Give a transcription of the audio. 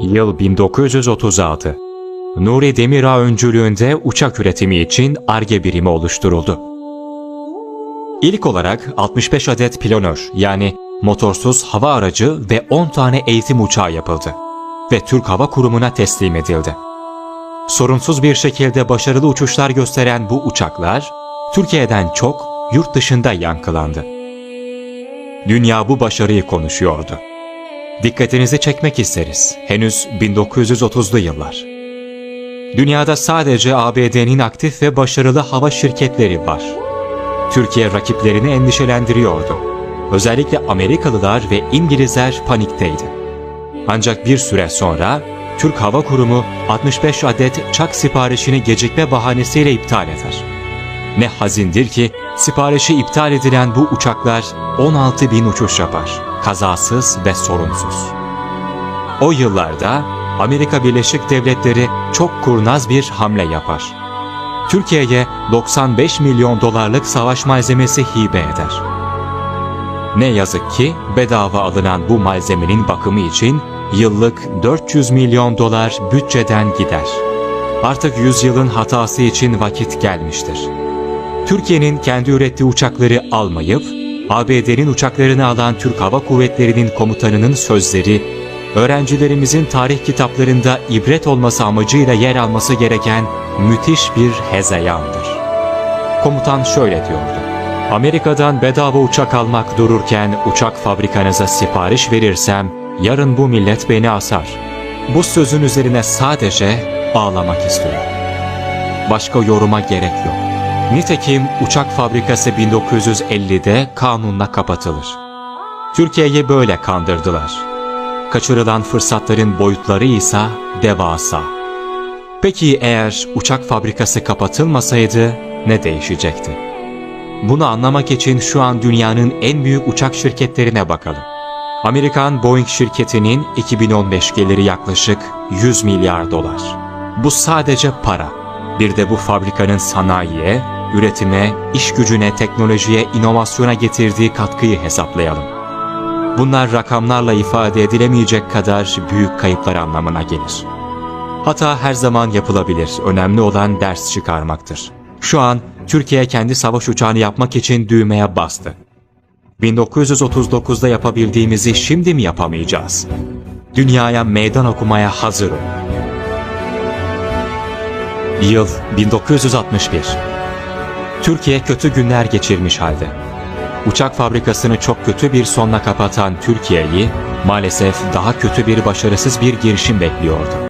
Yıl 1936. Nuri Demirağ öncülüğünde uçak üretimi için ARGE birimi oluşturuldu. İlk olarak 65 adet planör yani motorsuz hava aracı ve 10 tane eğitim uçağı yapıldı ve Türk Hava Kurumu'na teslim edildi. Sorunsuz bir şekilde başarılı uçuşlar gösteren bu uçaklar Türkiye'den çok yurt dışında yankılandı. Dünya bu başarıyı konuşuyordu. Dikkatinizi çekmek isteriz. Henüz 1930'lu yıllar. Dünyada sadece ABD'nin aktif ve başarılı hava şirketleri var. Türkiye rakiplerini endişelendiriyordu. Özellikle Amerikalılar ve İngilizler panikteydi. Ancak bir süre sonra Türk Hava Kurumu 65 adet çak siparişini gecikme bahanesiyle iptal eder. Ne hazindir ki siparişi iptal edilen bu uçaklar 16 bin uçuş yapar, kazasız ve sorunsuz. O yıllarda Amerika Birleşik Devletleri çok kurnaz bir hamle yapar. Türkiye'ye 95 milyon dolarlık savaş malzemesi hibe eder. Ne yazık ki bedava alınan bu malzemenin bakımı için yıllık 400 milyon dolar bütçeden gider. Artık yüzyılın hatası için vakit gelmiştir. Türkiye'nin kendi ürettiği uçakları almayıp, ABD'nin uçaklarını alan Türk Hava Kuvvetleri'nin komutanının sözleri, öğrencilerimizin tarih kitaplarında ibret olması amacıyla yer alması gereken müthiş bir hezeyandır. Komutan şöyle diyordu. Amerika'dan bedava uçak almak dururken uçak fabrikanıza sipariş verirsem yarın bu millet beni asar. Bu sözün üzerine sadece ağlamak istiyorum. Başka yoruma gerek yok. Nitekim uçak fabrikası 1950'de kanunla kapatılır. Türkiye'yi böyle kandırdılar. Kaçırılan fırsatların boyutları ise devasa. Peki eğer uçak fabrikası kapatılmasaydı ne değişecekti? Bunu anlamak için şu an dünyanın en büyük uçak şirketlerine bakalım. Amerikan Boeing şirketinin 2015 geliri yaklaşık 100 milyar dolar. Bu sadece para. Bir de bu fabrikanın sanayiye, üretime, iş gücüne, teknolojiye, inovasyona getirdiği katkıyı hesaplayalım. Bunlar rakamlarla ifade edilemeyecek kadar büyük kayıplar anlamına gelir. Hata her zaman yapılabilir. Önemli olan ders çıkarmaktır. Şu an Türkiye kendi savaş uçağını yapmak için düğmeye bastı. 1939'da yapabildiğimizi şimdi mi yapamayacağız? Dünyaya meydan okumaya hazır ol. Yıl 1961. Türkiye kötü günler geçirmiş halde. Uçak fabrikasını çok kötü bir sonla kapatan Türkiye'yi maalesef daha kötü bir başarısız bir girişim bekliyordu.